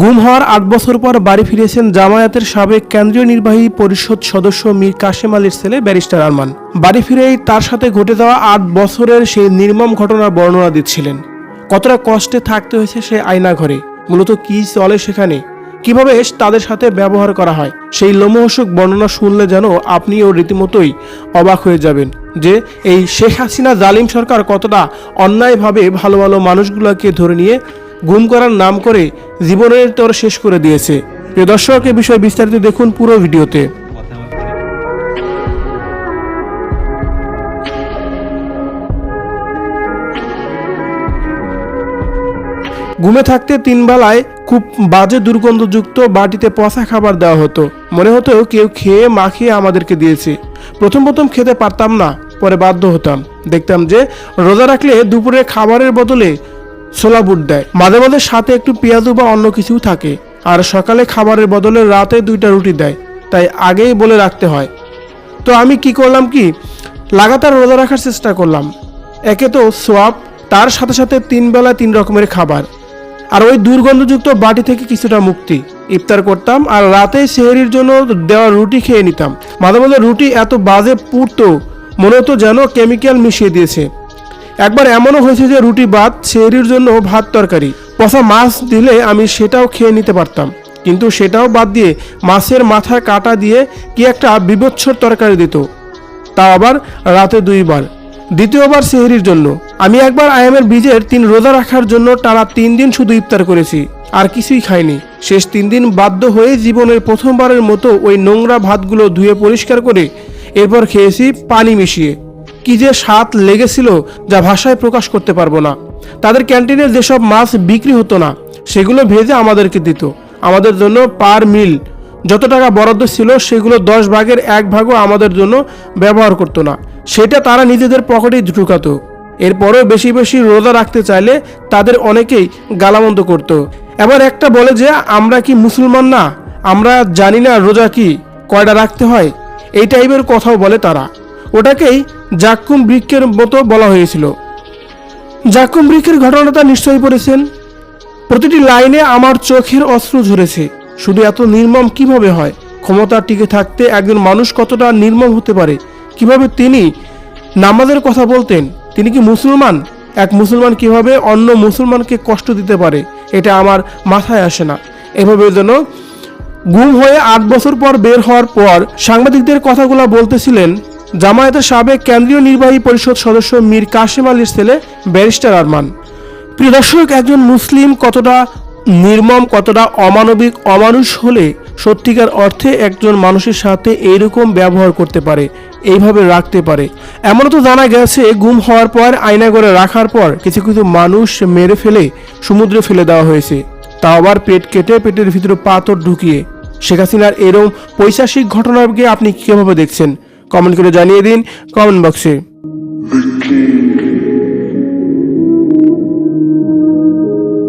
গুম হওয়ার আট বছর পর বাড়ি ফিরেছেন জামায়াতের সাবেক কেন্দ্রীয় নির্বাহী পরিষদ সদস্য মীর কাশেম আলীর ছেলে ব্যারিস্টার আরমান। বাড়ি ফিরেই তার সাথে ঘটে যাওয়া আট বছরের সেই নির্মম ঘটনার বর্ণনা দিচ্ছিলেন। কতটা কষ্টে থাকতে হয়েছে সে আয়না ঘরে? মূলত কি চলে সেখানে? কীভাবে তাদের সাথে ব্যবহার করা হয়? সেই লোমহসুক বর্ণনা শুনলে যেন আপনিও রীতিমতোই অবাক হয়ে যাবেন যে এই শেখ হাসিনা জালিম সরকার কতটা অন্যায়ভাবে ভালো ভালো মানুষগুলোকে ধরে নিয়ে গুম করার নাম করে জীবনের তর শেষ করে দিয়েছে। প্রিয় দর্শক, এ বিষয়ে বিস্তারিত দেখুন পুরো ভিডিওতে। ঘুমে থাকতে তিন বেলায় খুব বাজে দুর্গন্ধযুক্ত বাটিতে পচা খাবার দেওয়া হতো। মনে হতো কেউ খেয়ে মাখিয়ে আমাদেরকে দিয়েছে। প্রথম প্রথম খেতে পারতাম না, পরে বাধ্য হতাম। দেখতাম যে রোজা রাখলে দুপুরে খাবারের বদলে ছোলা বুট দেয়। মাঝে মাঝে সাথে একটু পেঁয়াজু বা অন্য কিছু থাকে। আর সকালে খাবারের বদলে রাতে দুইটা রুটি দেয়। তাই আগেই বলে রাখতে হয়। তো আমি কি করলাম কি? লাগাতার রোজা রাখার চেষ্টা করলাম। একে তো সোয়াব, তার সাথে সাথে তিন বেলা তিন রকমের খাবার। আর ওই দুর্গন্ধযুক্ত বাটি থেকে কিছুটা মুক্তি। ইফতার করতাম আর রাতে সেহরির জন্য দেওয়া রুটি খেয়ে নিতাম। মাঝে মাঝে রুটি এত বাজে পুড়তো মনে হতো যেন কেমিক্যাল মিশিয়ে দিয়েছে। একবার এমনও হয়েছে যে রুটি বাদ সেহরির জন্য ভাত তরকারি। পচা মাছ দিলে আমি সেটাও খেয়ে নিতে পারতাম। কিন্তু সেটাও বাদ দিয়ে মাছের মাথায় কাটা দিয়ে কি একটা বিবচ্ছর তরকারি দিত। তাও আবার রাতে দুইবার। দ্বিতীয়বার সেহরির জন্য। আমি একবার আয়ামের বীজের তিন রোজা রাখার জন্য টানা তিন দিন শুধু ইফতার করেছি। আর কিছুই খাইনি। শেষ তিন দিন বাধ্য হয়ে জীবনের প্রথমবারের মতো ওই নোংরা ভাতগুলো ধুয়ে পরিষ্কার করে এরপর খেয়েছি পানি মিশিয়ে। কি যে স্বাদ লেগেছিল যা ভাষায় প্রকাশ করতে পারব না। তাদের ক্যান্টিনের যেসব মাছ বিক্রি হতো না, সেগুলো ভেজে আমাদেরকে দিত। আমাদের জন্য পার মিল। যত টাকা বরাদ্দ ছিল, সেগুলো দশ ভাগের এক ভাগও আমাদের জন্য ব্যবহার করতো না। সেটা তারা নিজেদের পকেটেই ঢুকাতো। এরপরও বেশি বেশি রোজা রাখতে চাইলে তাদের অনেকেই গালামন্দ করত। এবার একটা বলে যে, আমরা কি মুসলমান না? আমরা জানি না রোজা কি, কয়টা রাখতে হয়? এই টাইপের কথাও বলে তারা। ওটাকেই জাক্কুম বৃক্ষের মতো বলা হয়েছিল। জাক্কুম বৃক্ষের ঘটনাটা নিশ্চয়ই পড়েছেন। প্রতিটি লাইনে আমার চোখের অস্ত্র ঝরেছে। শুধু এত নির্মম কীভাবে হয়? ক্ষমতা টিকে থাকতে একজন মানুষ কতটা নির্মম হতে পারে? কীভাবে তিনি নামাজের কথা বলতেন? তিনি কি মুসলমান? এক মুসলমান কীভাবে অন্য মুসলমানকে কষ্ট দিতে পারে? এটা আমার মাথায় আসে না। এভাবে যেন গুম হয়ে আট বছর পর বের হওয়ার পর সাংবাদিকদের কথাগুলো বলতেছিলেন জামায়াতের সাবেক কেন্দ্রীয় নির্বাহী পরিষদ সদস্য মীর কাশেম আলীর ছেলে ব্যারিস্টার আরমান। প্রিয় দর্শক, একজন মুসলিম কতটা নির্মম, কতটা অমানবিক, অমানুষ হলে সত্যিকার অর্থে একজন মানুষের সাথে এইরকম ব্যবহার করতে পারে, এইভাবে রাখতে পারে। এমনও তো জানা গেছে, গুম হওয়ার পর আয়না করে রাখার পর কিছু কিছু মানুষ মেরে ফেলে সমুদ্রে ফেলে দেওয়া হয়েছে। তা আবার পেট কেটে পেটের ভিতরে পাথর ঢুকিয়ে। শেখ হাসিনার এরম পৈশাসিক ঘটনাকে আপনি কীভাবে দেখছেন? কমেন্ট করে জানিয়ে দিন কমেন্ট বক্সে।